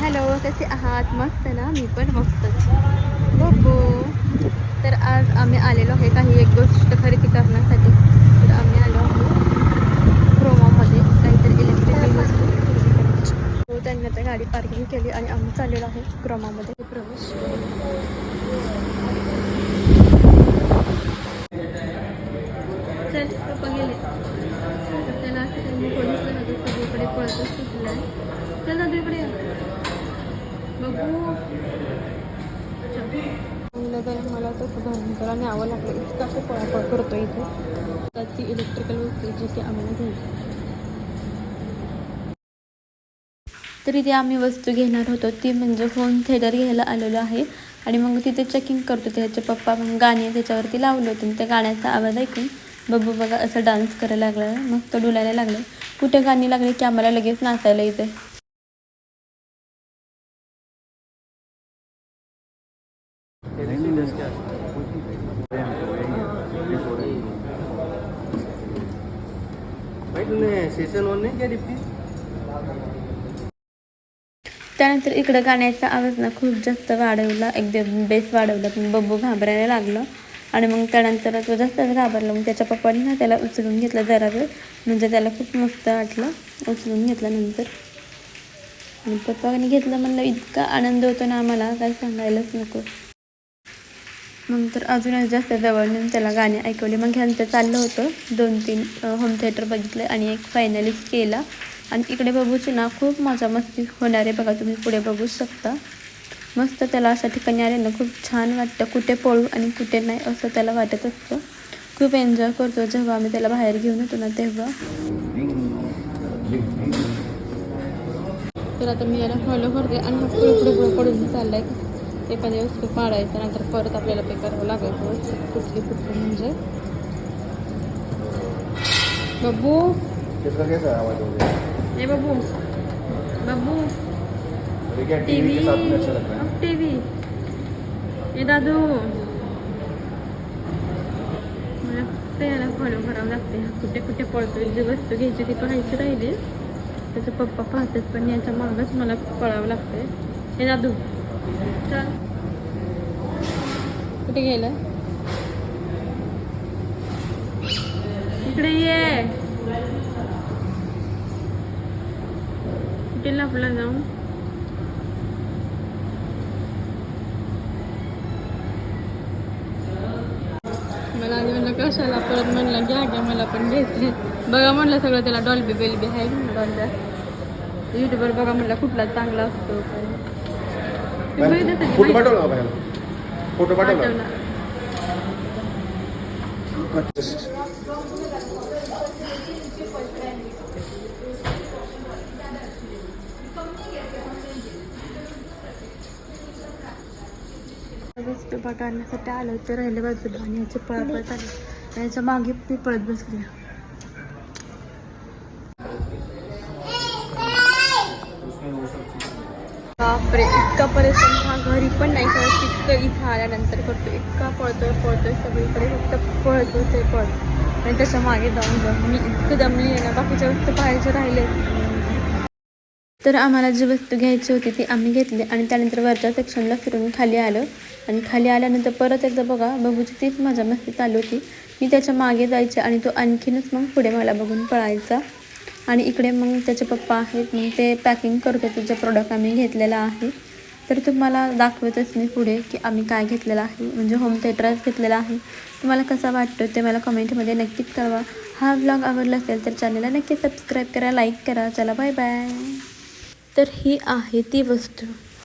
Hello कसे आहात? मस्त ना? मी पण मस्त. बब्बू तर आज आम्ही आलेलो आहे काही एक गोष्ट खरेदी करण्यासाठी. तर आम्ही आलो आहोत क्रोमामध्ये काहीतरी इलेक्ट्रिकल वस्तू. हो. त्यांनी आता गाडी पार्किंग केली आणि आम्ही चाललेलो आहे क्रोमामध्ये प्रवेश. चल गेले. त्याला असं त्यांनी पोलीस सगळीकडे पळतच सुटलं आहे चल दादू इकडे ये. बघू तर मला तसं भयंकर न्यावं लागलं इतका खूप पळापळ करतो इथे ती इलेक्ट्रिकल वस्तू जी की आम्हाला घ्यायची तर इथे आम्ही वस्तू घेणार होतो. ती म्हणजे होम थिएटर घ्यायला आलेलो आहे. आणि मग तिथे चेकिंग करतो. त्याचे पप्पा मग गाणी त्याच्यावरती लावलं होतं. आणि त्या गाण्याचा आवाज ऐकून बब्बू बघा असं डान्स करायला लागला मग तो डुलायला लागलं कुठे गाणी लागली की आम्हाला लगेच नाचायला येते. त्यानंतर इकडं गाण्याचा आवाज ना खूप जास्त वाढवला. एकदम बेस वाढवला पण बब्बू घाबरायला लागलं. आणि मग त्यानंतर तो जास्तच घाबरला मग त्याच्या पप्पाने ना त्याला उचलून घेतलं जरा वेळ. म्हणजे त्याला खूप मस्त वाटलं उचलून घेतल्यानंतर आणि पप्पाने घेतलं म्हणलं इतका आनंद होतो ना आम्हाला काही सांगायलाच नको. मग तर अजूनच जास्त जवळ नेऊन त्याला गाणी ऐकवली. मग ह्यांचं चाललं होतं दोन तीन होम थिएटर बघितलं आणि एक फायनलिस्ट केला. आणि इकडे बघूची ना खूप मजा मस्ती होणार आहे बघा तुम्ही पुढे बघू शकता. मस्त त्याला अशा ठिकाणी आले ना खूप छान वाटतं. कुठे पळू आणि कुठे नाही असं त्याला वाटत असतं. खूप एन्जॉय करतो जेव्हा आम्ही त्याला बाहेर घेऊन येतो ना तेव्हा. तर आता मी याला फॉलो करते आणि पुढे पुढे पुढे पडून चाललाय. एखाद्या वस्तू पाडायचं नंतर परत आपल्याला पे करावं लागायचं. कुठली कुठली म्हणजे? आवाज हो गया ए बब्बू बब्बू अरे क्या टी टीवी व्ही के साथ में अच्छा लग रहा है टी व्ही. ए दादू. मला याला फॉलो करावं लागते कुठे कुठे पळतोय? जी वस्तू घ्यायची ती पाहायची राहिली. त्याचे पप्पा पाहतात पण याच्या मागच मला पळावं लागतंय. हे दादू. कुठे गेलं इकडे ये. कुठे लपला जाऊन? मला आधी म्हणलं कशाला? परत म्हणलं घ्या घ्या मला पण घ्यायचे बघा म्हणलं सगळं त्याला डॉल्बी बेल्बी आहे डॉल्बी युट्यूबवर बघा म्हणलं कुठला चांगला असतो. आहे फोटो पाठवला का फोटो पाठवला? आलं ते राहिले बाजूला आणि याची पळपळ चालली. याच्या मागे मी पळत बसली. बापरे इतका परेशान हा घरी पण नाही करत इतकं इथं आल्यानंतर करतो इतका पळतोय पळतोय सगळीकडे फक्त पळतो ते पळत आणि त्याच्यामागे जाऊन जाऊन मी इतकं दमली आहे ना बाकीच्या वस्तू पाहायचं राहिले. तर आम्हाला जी वस्तू घ्यायची होती ती आम्ही घेतली आणि त्यानंतर वरच्या सेक्शनला फिरून खाली आलं. आणि खाली आल्यानंतर परत एकदा बघा बघूची तीच मजा मस्ती चालू होती. मी त्याच्यामागे जायचे आणि तो आणखीनच मग पुढे मला बघून पळायचा. आणि इकडे मग त्याचे पप्पा आहेत मग ते पॅकिंग करतो. होते जे प्रोडक्ट आम्ही घेतलेलं आहे. तर तुम्हाला दाखवतच मी पुढे की आम्ही काय घेतलेलं आहे. म्हणजे होम थिएटरच घेतलेला आहे. तुम्हाला कसा वाटतो ते मला कमेंटमध्ये नक्कीच कळवा. हा ब्लॉग आवडला असेल तर चॅनलला नक्की सबस्क्राईब करा लाईक करा. चला बाय बाय तर ही आहे ती वस्तू.